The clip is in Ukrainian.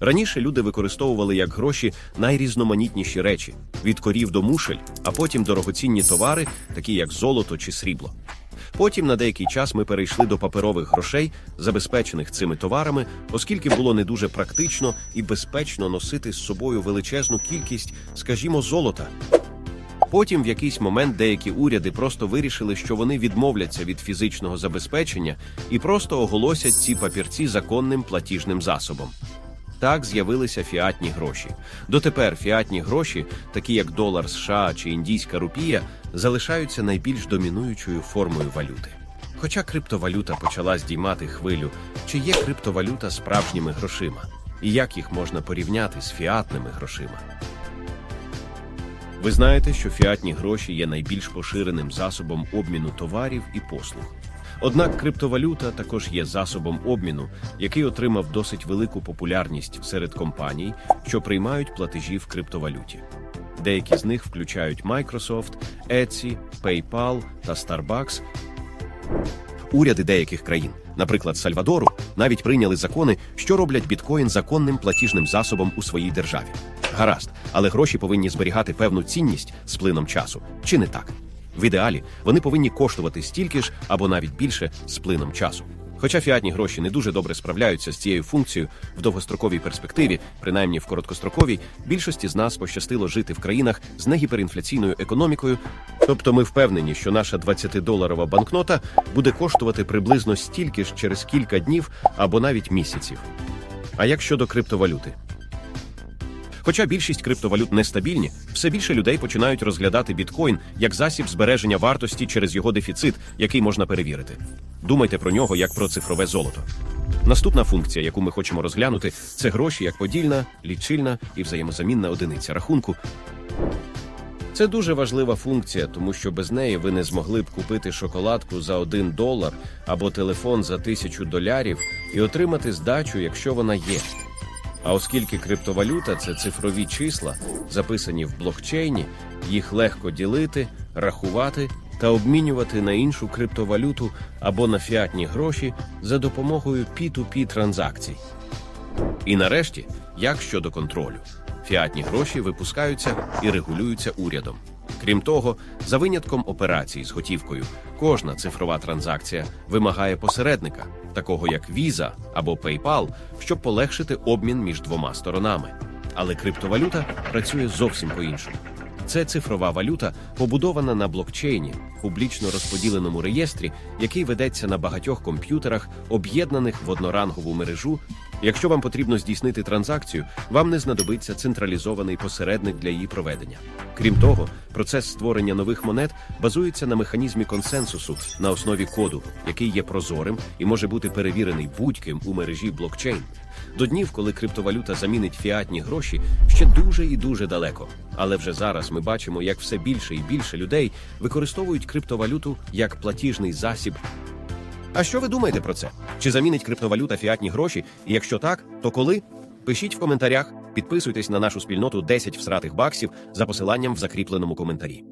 Раніше люди використовували як гроші найрізноманітніші речі від корів до мушель, а потім дорогоцінні товари, такі як золото чи срібло. Потім на деякий час ми перейшли до паперових грошей, забезпечених цими товарами, оскільки було не дуже практично і безпечно носити з собою величезну кількість, скажімо, золота. Потім в якийсь момент деякі уряди просто вирішили, що вони відмовляться від фізичного забезпечення і просто оголосять ці папірці законним платіжним засобом. Так з'явилися фіатні гроші. Дотепер фіатні гроші, такі як долар США чи індійська рупія, залишаються найбільш домінуючою формою валюти. Хоча криптовалюта почала здіймати хвилю, чи є криптовалюта справжніми грошима, і як їх можна порівняти з фіатними грошима? Ви знаєте, що фіатні гроші є найбільш поширеним засобом обміну товарів і послуг. Однак криптовалюта також є засобом обміну, який отримав досить велику популярність серед компаній, що приймають платежі в криптовалюті. Деякі з них включають Microsoft, Etsy, PayPal та Starbucks. Уряди деяких країн, наприклад, Сальвадору, навіть прийняли закони, що роблять біткоін законним платіжним засобом у своїй державі. Гаразд, але гроші повинні зберігати певну цінність з плином часу, чи не так? В ідеалі вони повинні коштувати стільки ж або навіть більше з плином часу. Хоча фіатні гроші не дуже добре справляються з цією функцією в довгостроковій перспективі, принаймні в короткостроковій, більшості з нас пощастило жити в країнах з негіперінфляційною економікою. Тобто ми впевнені, що наша 20-доларова банкнота буде коштувати приблизно стільки ж через кілька днів або навіть місяців. А як щодо криптовалюти? Хоча більшість криптовалют нестабільні, все більше людей починають розглядати біткоін як засіб збереження вартості через його дефіцит, який можна перевірити. Думайте про нього як про цифрове золото. Наступна функція, яку ми хочемо розглянути, це гроші як подільна, лічильна і взаємозамінна одиниця рахунку. Це дуже важлива функція, тому що без неї ви не змогли б купити шоколадку за 1 долар або телефон за тисячу долярів і отримати здачу, якщо вона є. А оскільки криптовалюта це цифрові числа, записані в блокчейні, їх легко ділити, рахувати та обмінювати на іншу криптовалюту або на фіатні гроші за допомогою P2P транзакцій. І нарешті, як щодо контролю, фіатні гроші випускаються і регулюються урядом. Крім того, за винятком операцій з готівкою, кожна цифрова транзакція вимагає посередника, такого як Visa або PayPal, щоб полегшити обмін між двома сторонами. Але криптовалюта працює зовсім по-іншому. Це цифрова валюта, побудована на блокчейні, публічно розподіленому реєстрі, який ведеться на багатьох комп'ютерах, об'єднаних в однорангову мережу. Якщо вам потрібно здійснити транзакцію, вам не знадобиться централізований посередник для її проведення. Крім того, процес створення нових монет базується на механізмі консенсусу на основі коду, який є прозорим і може бути перевірений будь-ким у мережі блокчейн. До днів, коли криптовалюта замінить фіатні гроші, ще дуже і дуже далеко. Але вже зараз ми бачимо, як все більше і більше людей використовують криптовалюту як платіжний засіб а що ви думаєте про це? Чи замінить криптовалюта фіатні гроші? І якщо так, то коли? Пишіть в коментарях, підписуйтесь на нашу спільноту 10 всратих баксів за посиланням в закріпленому коментарі.